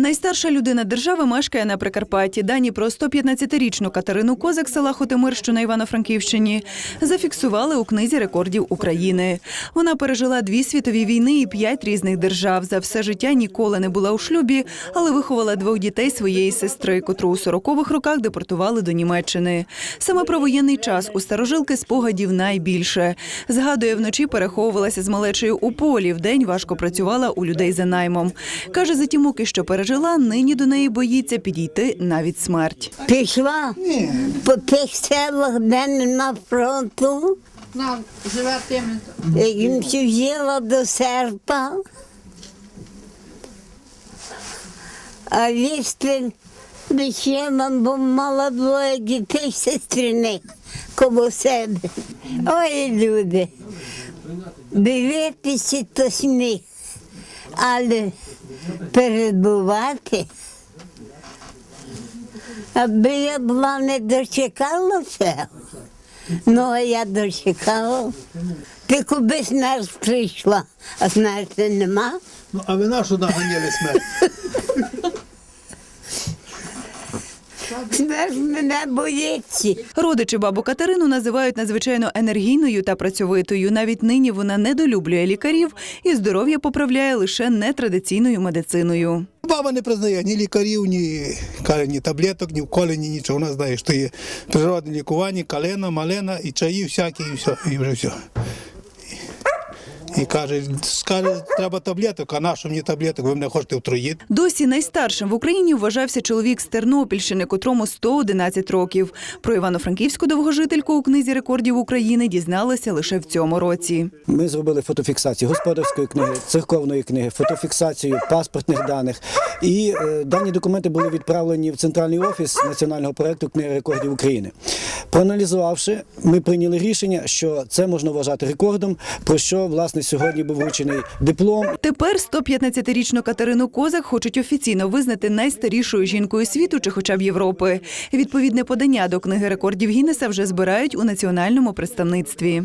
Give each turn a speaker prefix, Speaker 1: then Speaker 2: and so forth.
Speaker 1: Найстарша людина держави мешкає на Прикарпатті. Дані про 115-річну Катерину Козак села Хотимир, що на Івано-Франківщині, зафіксували у книзі рекордів України. Вона пережила дві світові війни і п'ять різних держав. За все життя ніколи не була у шлюбі, але виховала двох дітей своєї сестри, котру у 40-х роках депортували до Німеччини. Саме про воєнний час у старожилки спогадів найбільше. Згадує, вночі переховувалася з малечею у полі. Вдень важко працювала у людей за наймом. Каже, за ті муки, що пережила, нині до неї боїться підійти навіть смерть.
Speaker 2: Пішла по тих селах, де нема фронту,
Speaker 3: Нам живе
Speaker 2: їм взяла до серпа. А вісти дичина, бо мала двоє дітей сестриних коло себе. Ой, люди, дивитися то сміх, але перебувати. Аби я була не дочекалася, ну а я дочекала. Ти куди смерть прийшла, а смерті нема.
Speaker 4: Ну, а ви нашу наганяли смерть?
Speaker 2: Смерть мене боїться.
Speaker 1: Родичі бабу Катерину називають надзвичайно енергійною та працьовитою. Навіть нині вона недолюблює лікарів і здоров'я поправляє лише нетрадиційною медициною.
Speaker 4: Баба не признає ні лікарів, ні, каже, ні таблеток, ні вколи, ні нічого. Вона знає, що є природне лікування, калена, малена і чаї всякі, і все, і вже все. І каже, скаже, треба таблеток, а на що мені таблеток, ви мене хочете отруїти.
Speaker 1: Досі найстаршим в Україні вважався чоловік з Тернопільщини, котрому 111 років. Про івано-франківську довгожительку у книзі рекордів України дізналися лише в цьому році.
Speaker 5: Ми зробили фотофіксацію господарської книги, церковної книги, фотофіксацію паспортних даних. І е, дані документи були відправлені в центральний офіс національного проекту книги рекордів України. Проаналізувавши, ми прийняли рішення, що це можна вважати рекордом, про що власне сьогодні був вручений диплом
Speaker 1: Тепер 115-річну Катерину Козак хочуть офіційно визнати найстарішою жінкою світу чи хоча б Європи. Відповідне подання до книги рекордів Гіннеса вже збирають у національному представництві.